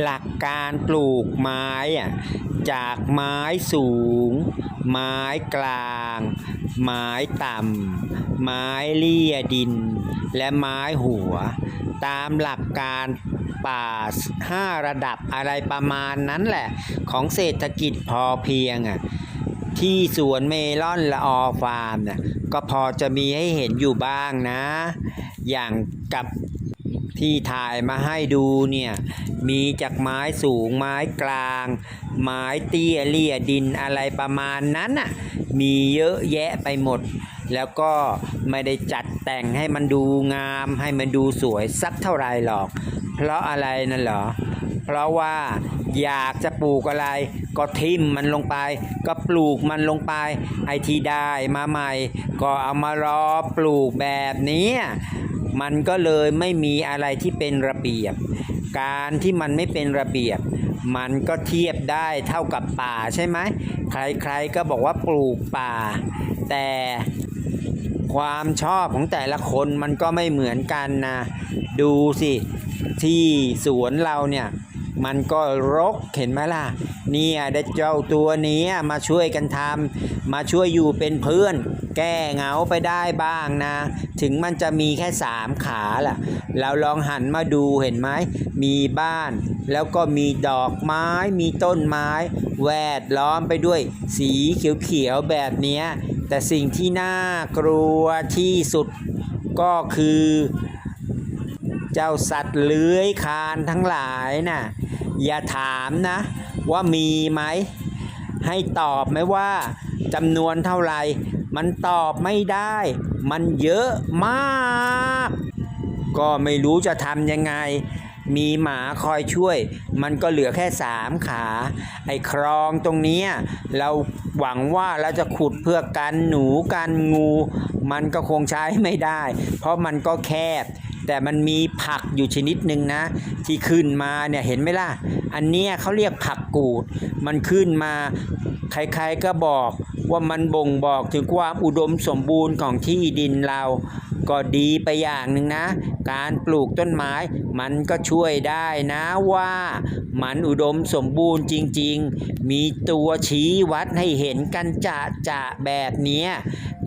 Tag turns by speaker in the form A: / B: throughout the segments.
A: หลักการปลูกไม้อะจากไม้สูง ไม้กลาง ไม้ต่ำ ไม้เลี่ยดิน และไม้หัว ตามหลักการป่าห้าระดับอะไรประมาณนั้นแหละ ของเศรษฐกิจพอเพียงอะที่สวนเมลอนละออฟาร์มเนี่ยก็พอจะมีให้เห็นอยู่บ้างนะ อย่างกับ ที่ถ่ายมาให้ดูเนี่ย มีจากไม้สูงไม้กลาง ไม้เตี้ยเลี่ยดินอะไรประมาณนั้นน่ะมีเยอะแยะไปหมด แล้วก็ไม่ได้จัดแต่งให้มันดูงาม ให้มันดูสวยสักเท่าไรหรอก เพราะอะไรนั่นเหรอ เพราะว่าอยากจะปลูกอะไร ก็ทิ่มมันลงไป ก็ปลูกมันลงไป ไอที่ได้มาใหม่ ก็เอามารอปลูกแบบนี้ มันก็เลยไม่มีอะไรที่เป็นระเบียบ การที่มันไม่เป็นระเบียบ มันก็เทียบได้เท่ากับป่าใช่ไหมใครๆก็บอกว่าปลูกป่า แต่ความชอบของแต่ละคนมันก็ไม่เหมือนกันนะ ดูสิ ที่สวนเราเนี่ย มันก็รกเห็นไหมล่ะ เนี่ยได้เจ้าตัวนี้มาช่วยกันทำมาช่วยอยู่เป็นเพื่อน แก้เหงาไปได้บ้างนะ ถึงมันจะมีแค่สามขาล่ะ เราลองหันมาดูเห็นไหม มีบ้าน แล้วก็มีดอกไม้ มีต้นไม้ แวดล้อมไปด้วย สีเขียวๆแบบนี้แต่สิ่งที่น่ากลัวที่สุดก็คือ เจ้าสัตว์เลื้อยคลานทั้งหลายน่ะอย่าถามนะ ว่ามีไหม ให้ตอบไหมว่าจำนวนเท่าไหร่ มันตอบไม่ได้ มันเยอะมาก ก็ไม่รู้จะทำยังไง มีหมาคอยช่วย มันก็เหลือแค่สามขา ไอ้คลองตรงนี้เราหวังว่าเราจะขุดเพื่อกันหนูกันงู มันก็คงใช้ไม่ได้ เพราะมันก็แคบ แต่มันมีผักอยู่ชนิดหนึ่งนะ ที่ขึ้นมาเนี่ยเห็นไหมล่ะ อันเนี้ยเขาเรียกผักกูด มันขึ้นมาใครๆก็บอกว่ามันบ่งบอกถึงความอุดมสมบูรณ์ของที่ดินเรา ก็ดีไปอย่างหนึ่งนะ การปลูกต้นไม้มันก็ช่วยได้นะว่า มันอุดมสมบูรณ์จริง ๆ มีตัวชี้วัดให้เห็นกันจะจะแบบนี้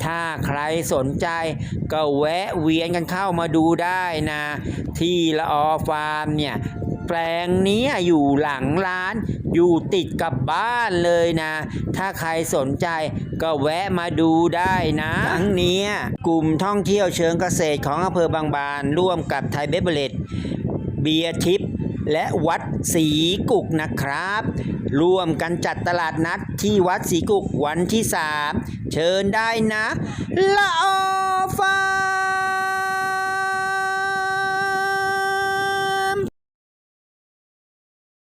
A: ถ้าใครสนใจก็แวะเวียนกันเข้ามาดูได้นะ ที่ละออฟาร์มเนี่ย แปลงเนี้ยอยู่หลังร้าน อยู่ติดกับบ้านเลยนะ ถ้าใครสนใจก็แวะมาดูได้นะทั้งเนี้ยกลุ่มท่องเที่ยวเชิงเกษตรของอำเภอบางบาน ร่วมกับไทยเบเบเลตเบียร์ทิพย์และวัดศรีกุกนะครับ ร่วมกันจัดตลาดนัดที่วัดศรีกุกวันที่ 3 เชิญได้นะละออ